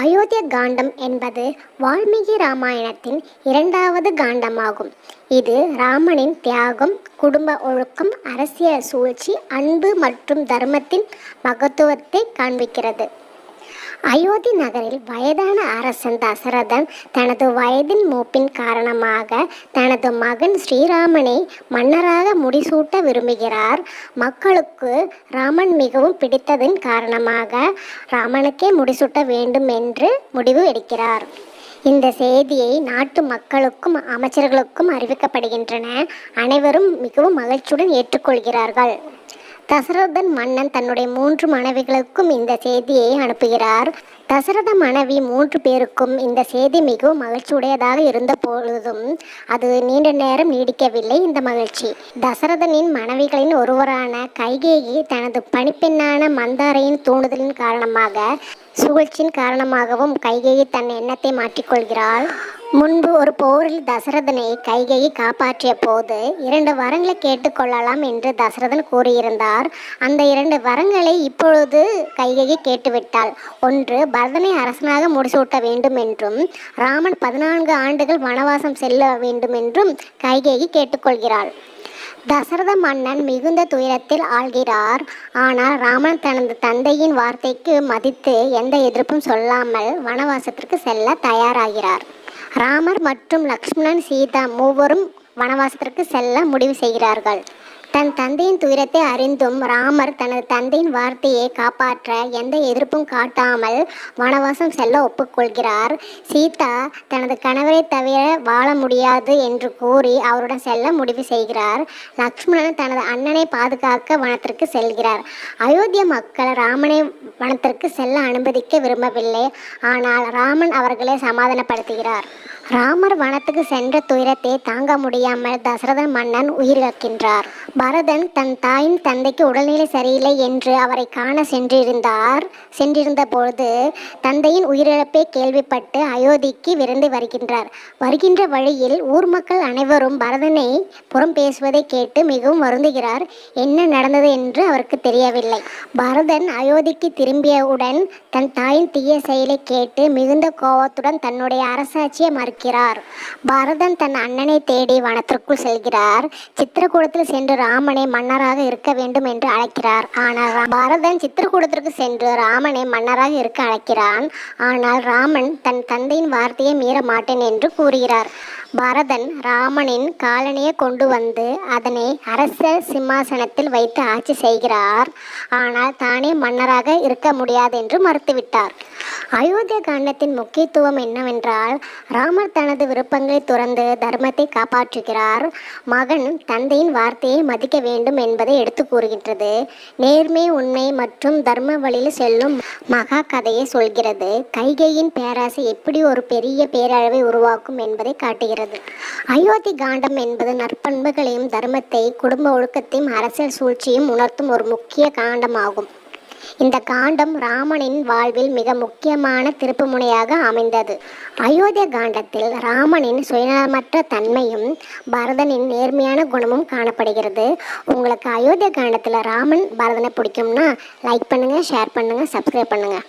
அயோத்திய காண்டம் என்பது வால்மீகி ராமாயணத்தின் இரண்டாவது காண்டமாகும். இது ராமனின் தியாகம் குடும்ப ஒழுக்கம் அரசியல் சூழ்ச்சி அன்பு மற்றும் தர்மத்தின் மகத்துவத்தை காண்பிக்கிறது. அயோத்தி நகரில் வயதான அரசன் தசரதன் தனது வயதின் மூப்பின் காரணமாக தனது மகன் ஸ்ரீராமனை மன்னராக முடிசூட்ட விரும்புகிறார். மக்களுக்கு ராமன் மிகவும் பிடித்ததன் காரணமாக ராமனுக்கே முடிசூட்ட வேண்டும் என்று முடிவு எடுக்கிறார். இந்த செய்தியை நாட்டு மக்களுக்கும் அமைச்சர்களுக்கும் அறிவிக்கப்படுகின்றன. அனைவரும் மிகவும் மகிழ்ச்சியுடன் ஏற்றுக்கொள்கிறார்கள். தசரதன் மன்னன் தன்னுடைய மூன்று மனைவிகளுக்கும் இந்த செய்தியை அனுப்புகிறார். தசரத மனைவி மூன்று பேருக்கும் இந்த செய்தி மிகவும் மகிழ்ச்சியுடையதாக இருந்த பொழுதும் அது நீண்ட நேரம் நீடிக்கவில்லை. இந்த மகிழ்ச்சி. தசரதனின் மனைவிகளின் ஒருவரான கைகேயி தனது பணிப்பெண்ணான மந்தாரையின் தூண்டுதலின் காரணமாக சூழ்ச்சியின் காரணமாகவும் கைகேயி தன் எண்ணத்தை மாற்றிக்கொள்கிறாள். முன்பு ஒரு போரில் தசரதனை கைகையை காப்பாற்றிய போது இரண்டு வரங்களை கேட்டுக்கொள்ளலாம் என்று தசரதன் கூறியிருந்தார். அந்த இரண்டு வரங்களை இப்பொழுது கைகையை கேட்டுவிட்டாள். ஒன்று பரதனை அரசனாக முடிசூட்ட வேண்டும் என்றும் ராமன் பதினான்கு ஆண்டுகள் வனவாசம் செல்ல வேண்டும் என்றும் கைகையை கேட்டுக்கொள்கிறாள் தசரத மன்னன் மிகுந்த துயரத்தில் ஆள்கிறார். ஆனால் ராமன் தனது தந்தையின் வார்த்தைக்கு மதித்து எந்த எதிர்ப்பும் சொல்லாமல் வனவாசத்திற்கு செல்ல தயாராகிறார். ராமர் மற்றும் லக்ஷ்மணன் சீதா மூவரும் வனவாசத்திற்கு செல்ல முடிவு செய்கிறார்கள். தன் தந்தையின் துயரத்தை அறிந்தும் ராமர் தனது தந்தையின் வார்த்தையை காப்பாற்ற எந்த எதிர்ப்பும் காட்டாமல் வனவாசம் செல்ல ஒப்புக்கொள்கிறார். சீதா தனது கணவரை தவிர வாழ முடியாது என்று கூறி அவருடன் செல்ல முடிவு செய்கிறார். லக்ஷ்மணன் தனது அண்ணனை பாதுகாக்க வனத்திற்கு செல்கிறார். அயோத்திய மக்கள் ராமனை வனத்திற்கு செல்ல அனுமதிக்க விரும்பவில்லை. ஆனால் ராமன் அவர்களை சமாதானப்படுத்துகிறார். ராமர் வனத்துக்கு சென்ற துயரத்தை தாங்க முடியாமல் தசரதன் மன்னன் உயிரிழக்கின்றார். பரதன் தன் தாயின் தந்தைக்கு உடல்நிலை சரியில்லை என்று அவரை காண சென்றிருந்தார். சென்றிருந்த பொழுது தந்தையின் உயிரிழப்பை கேள்விப்பட்டு அயோத்திக்கு விரைந்து வருகின்றார். வருகின்ற வழியில் ஊர் மக்கள் அனைவரும் பரதனை புறம் பேசுவதை கேட்டு மிகவும் வருந்துகிறார். என்ன நடந்தது என்று அவருக்கு தெரியவில்லை. பரதன் அயோத்திக்கு திரும்பியவுடன் தன் தாயின் தீய செயலை கேட்டு மிகுந்த கோபத்துடன் தன்னுடைய அரசாட்சியை இருக்கிறார். பரதன் தன் அண்ணனை தேடி வனத்திற்குள் செல்கிறார். சித்திரக்கூடத்தில் சென்று ராமனை மன்னராக இருக்க வேண்டும் என்று அழைக்கிறார். ஆனால் பரதன் சித்திரக்கூடத்திற்கு சென்று ராமனை மன்னராக இருக்க அழைக்கிறான். ஆனால் ராமன் தன் தந்தையின் வார்த்தையை மீற மாட்டேன் என்று கூறுகிறார். பரதன் ராமனின் காலனியை கொண்டு வந்து அதனை அரச சிம்மாசனத்தில் வைத்து ஆட்சி செய்கிறார். ஆனால் தானே மன்னராக இருக்க முடியாது என்று மறுத்துவிட்டார். அயோத்திய காண்டத்தின் முக்கியத்துவம் என்னவென்றால் ராமர் தனது விருப்பங்களை துறந்து தர்மத்தை காப்பாற்றுகிறார். மகன் தந்தையின் வார்த்தையை மதிக்க வேண்டும் என்பதை எடுத்து கூறுகின்றது. நேர்மை உண்மை மற்றும் தர்ம வழியில் செல்லும் மகா கதையை சொல்கிறது. கைகையின் பேராசை எப்படி ஒரு பெரிய பேரழவை உருவாக்கும் என்பதை காட்டுகிறது. அயோத்தி காண்டம் என்பது நற்பண்புகளையும் தர்மத்தை குடும்ப ஒழுக்கத்தையும் அரசியல் சூழ்ச்சியும் உணர்த்தும் ஒரு முக்கிய காண்டமாகும். இந்த காண்டம் ராமனின் வாழ்வில் மிக முக்கியமான திருப்புமுனையாக அமைந்தது. அயோத்திய காண்டத்தில் ராமனின் சுயநலமற்ற தன்மையும் பரதனின் நேர்மையான குணமும் காணப்படுகிறது. உங்களுக்கு அயோத்திய காண்டத்தில் ராமன் பரதனை பிடிக்கும்னா லைக் பண்ணுங்கள் ஷேர் பண்ணுங்கள் சப்ஸ்கிரைப் பண்ணுங்கள்